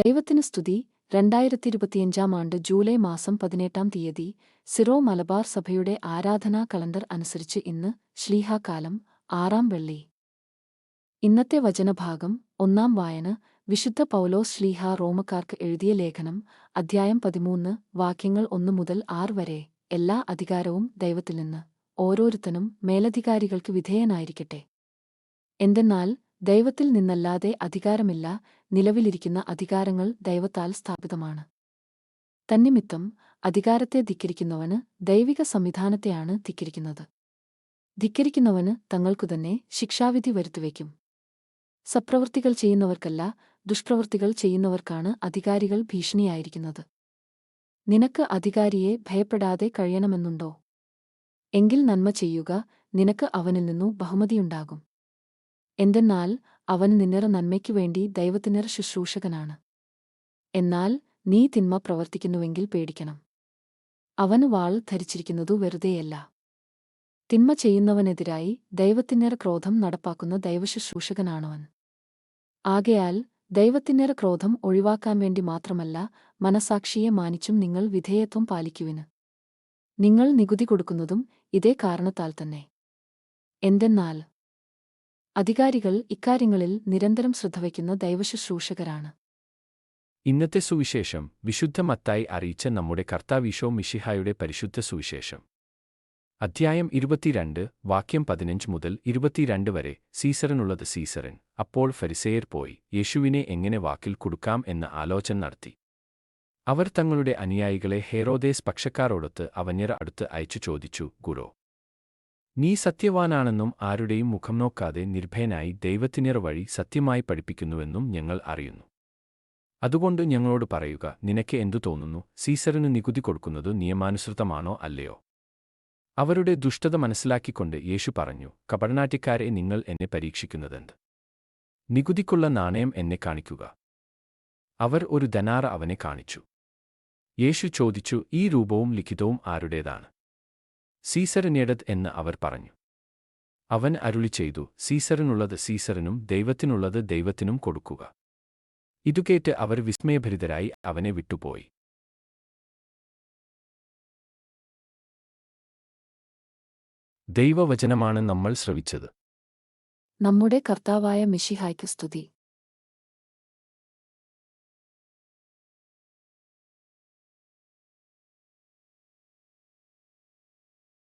ദൈവത്തിന് സ്തുതി. രണ്ടായിരത്തി ഇരുപത്തിയഞ്ചാം ആണ്ട് ജൂലൈ മാസം പതിനെട്ടാം തീയതി സിറോ മലബാർ സഭയുടെ ആരാധനാ കലണ്ടർ അനുസരിച്ച് ഇന്ന് ശ്ലീഹാകാലം ആറാം വെള്ളി. ഇന്നത്തെ വചനഭാഗം ഒന്നാം വായന വിശുദ്ധ പൗലോസ് ശ്ലീഹ റോമക്കാർക്ക് എഴുതിയ ലേഖനം അധ്യായം പതിമൂന്ന് വാക്യങ്ങൾ ഒന്നു മുതൽ ആറ് വരെ എല്ലാ അധികാരവും ദൈവത്തിൽ നിന്ന്. ഓരോരുത്തനും മേലധികാരികൾക്ക് വിധേയനായിരിക്കട്ടെ. എന്തെന്നാൽ ദൈവത്തിൽ നിന്നല്ലാതെ അധികാരമില്ല നിലവിലിരിക്കുന്ന അധികാരങ്ങൾ ദൈവത്താൽ സ്ഥാപിതമാണ്. തന്നിമിത്തം അധികാരത്തെ ധിക്കരിക്കുന്നവന് ദൈവിക സംവിധാനത്തെയാണ് ധിക്കരിക്കുന്നത്. ധിക്കരിക്കുന്നവന് തങ്ങൾക്കുതന്നെ ശിക്ഷാവിധി വരുത്തുവയ്ക്കും. സപ്രവൃത്തികൾ ചെയ്യുന്നവർക്കല്ല ദുഷ്പ്രവൃത്തികൾ ചെയ്യുന്നവർക്കാണ് അധികാരികൾ ഭീഷണിയായിരിക്കുന്നത്. നിനക്ക് അധികാരിയെ ഭയപ്പെടാതെ കഴിയണമെന്നുണ്ടോ? എങ്കിൽ നന്മ ചെയ്യുക നിനക്ക് അവനിൽ നിന്നു ബഹുമതിയുണ്ടാകും. എന്തെന്നാൽ അവൻ നിന്നിറ നന്മയ്ക്കു വേണ്ടി ദൈവത്തിനിറ ശുശ്രൂഷകനാണ്. എന്നാൽ നീ തിന്മ പ്രവർത്തിക്കുന്നുവെങ്കിൽ പേടിക്കണം. അവന് വാൾ ധരിച്ചിരിക്കുന്നതു വെറുതെയല്ല. തിന്മ ചെയ്യുന്നവനെതിരായി ദൈവത്തിനിറ ക്രോധം നടപ്പാക്കുന്ന ദൈവശുശ്രൂഷകനാണവൻ. ആകയാൽ ദൈവത്തിനിറ ക്രോധം ഒഴിവാക്കാൻ വേണ്ടി മാത്രമല്ല മനസാക്ഷിയെ മാനിച്ചും നിങ്ങൾ വിധേയത്വം പാലിക്കുവിന്. നിങ്ങൾ നികുതി കൊടുക്കുന്നതും ഇതേ കാരണത്താൽ തന്നെ. എന്തെന്നാൽ അധികാരികൾ ഇക്കാര്യങ്ങളിൽ നിരന്തരം ശ്രദ്ധവയ്ക്കുന്ന ദൈവശുശ്രൂഷകരാണ്. ഇന്നത്തെ സുവിശേഷം വിശുദ്ധ മത്തായി അറിയിച്ച നമ്മുടെ കർത്താവിഷോ മിഷിഹായുടെ പരിശുദ്ധ സുവിശേഷം. അധ്യായം ഇരുപത്തിരണ്ട് വാക്യം പതിനഞ്ച് മുതൽ ഇരുപത്തിരണ്ട് വരെ സീസറിനുള്ളത് സീസറൻ. അപ്പോൾ ഫരിസേയർ പോയി യേശുവിനെ എങ്ങനെ വാക്കിൽ കൊടുക്കാം എന്ന ആലോചന നടത്തി. അവർ തങ്ങളുടെ അനുയായികളെ ഹെറോദേസ് പക്ഷക്കാരോടൊത്ത് അവന്യർ അടുത്ത് അയച്ചു ചോദിച്ചു ഗുരോ നീ സത്യവാനാണെന്നും ആരുടെയും മുഖം നോക്കാതെ നിർഭയനായി ദൈവത്തിനിർ വഴി സത്യമായി പഠിപ്പിക്കുന്നുവെന്നും ഞങ്ങൾ അറിയുന്നു. അതുകൊണ്ട് ഞങ്ങളോട് പറയുക നിനക്ക് എന്തു തോന്നുന്നു? സീസറിന് നികുതി കൊടുക്കുന്നത് നിയമാനുസൃതമാണോ അല്ലയോ? അവരുടെ ദുഷ്ടത മനസ്സിലാക്കിക്കൊണ്ട് യേശു പറഞ്ഞു കപടനാട്യക്കാരെ നിങ്ങൾ എന്നെ പരീക്ഷിക്കുന്നതെന്ത്? നികുതിക്കുള്ള നാണയം എന്നെ കാണിക്കുക. അവർ ഒരു ധനാറ അവനെ കാണിച്ചു. യേശു ചോദിച്ചു ഈ രൂപവും ലിഖിതവും ആരുടേതാണ്? സീസറിനേടത് എന്ന് അവർ പറഞ്ഞു. അവൻ അരുളി ചെയ്തു സീസറിനുള്ളത് സീസറിനും ദൈവത്തിനുള്ളത് ദൈവത്തിനും കൊടുക്കുക. ഇതുകേറ്റ് അവർ വിസ്മയഭരിതരായി അവനെ വിട്ടുപോയി. ദൈവവചനമാണ് നമ്മൾ ശ്രവിച്ചത്. നമ്മുടെ കർത്താവായ മിഷിഹായ്ക്ക് സ്തുതി.